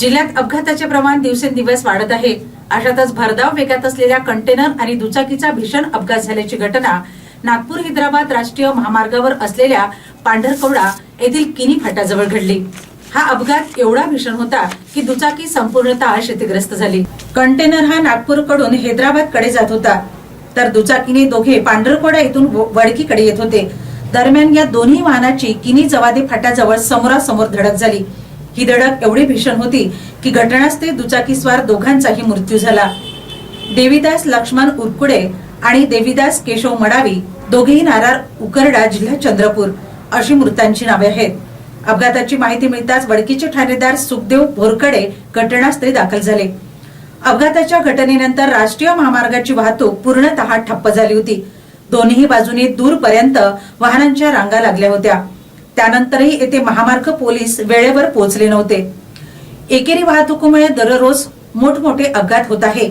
जिल्ह्यात अपघाताचे प्रमाण दिवसेंदिवस वाढत आहे. अशातच भरधाव वेगात असलेल्या कंटेनर आणि दुचाकीचा भीषण अपघात झाल्याची घटना नागपूर हैदराबाद राष्ट्रीय महामार्गावर असलेल्या पांढरकवडा येथील किनी फाटाजवळ घडली. हा अपघात एवढा भीषण होता की दुचाकी संपूर्णतः क्षतिग्रस्त झाली. कंटेनर हा नागपूरकडून हैदराबादकडे जात होता. तर दुचाकीने दोघे पांढरकोडा येथून वडकीकडे येत होते. दरम्यान या दोन्ही वाहनाची किनी जवादे फाट्याजवळ समोरासमोर धडक झाली. ही धडक एवढी भीषण होती की घटनास्थळी दुचाकीस्वार दोघांचाही मृत्यू झाला. देवीदास लक्ष्मण उरकुडे आणि देवीदास केशव मडावी दोघेही नारार उकरडा जिल्हा चंद्रपूर अशी मृतांची नावे आहेत. अपघाताची माहिती मिळताच वडकीचे ठाणेदार सुखदेव भोरकडे घटनास्थळी दाखल झाले. अपघाताच्या घटनेनंतर राष्ट्रीय महामार्गाची वाहतूक पूर्णतः ठप्प झाली होती. दोन्ही बाजूने दूरपर्यंत वाहनांच्या रांगा लागल्या होत्या. त्यानंतरही येथे महामार्ग पोलीस वेळेवर पोहोचले नव्हते. एकेरी वाहतुकीमुळे दररोज मोठमोठे अपघात होत आहे.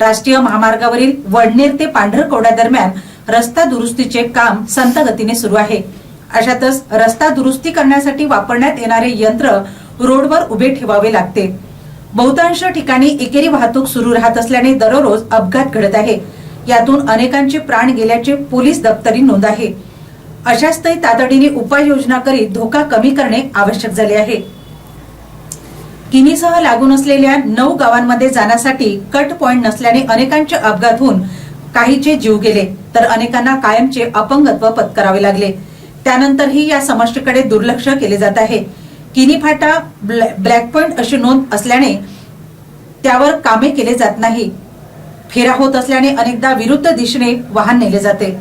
राष्ट्रीय महामार्गावरील वडनेर ते पांढरकवडा दरम्यान रस्ता दुरुस्तीचे काम संत गतीने सुरू आहे. अशातच रस्ता दुरुस्ती करण्यासाठी वापरण्यात येणारे यंत्र रोडवर उभे ठेवावे लागते. बहुतांश ठिकाणी एकेरी वाहतूक सुरू राहत असल्याने दररोज अपघात घडत आहे. यातून अनेकांचे प्राण गेल्याचे पोलीस दप्तरी नोंद आहे. अशास्तही तातडीने उपाययोजना करीत धोका कमी करणे आवश्यक झाले आहे. किनीसह लागून असलेल्या नऊ गावांमध्ये जाण्यासाठी कट पॉइंट नसल्याने अनेकांचे अपघात होऊन काहीचे जीव गेले तर अनेकांना कायमचे अपंगत्व पत्करावे लागले. त्यानंतरही या समस्येकडे दुर्लक्ष केले जात आहे. किनी फाटा ब्लॅक पॉइंट अशी नोंद असल्याने त्यावर कामे केले जात नाही. फेरा होत असल्याने अनेकदा विरुद्ध दिशेने वाहन नेले जाते.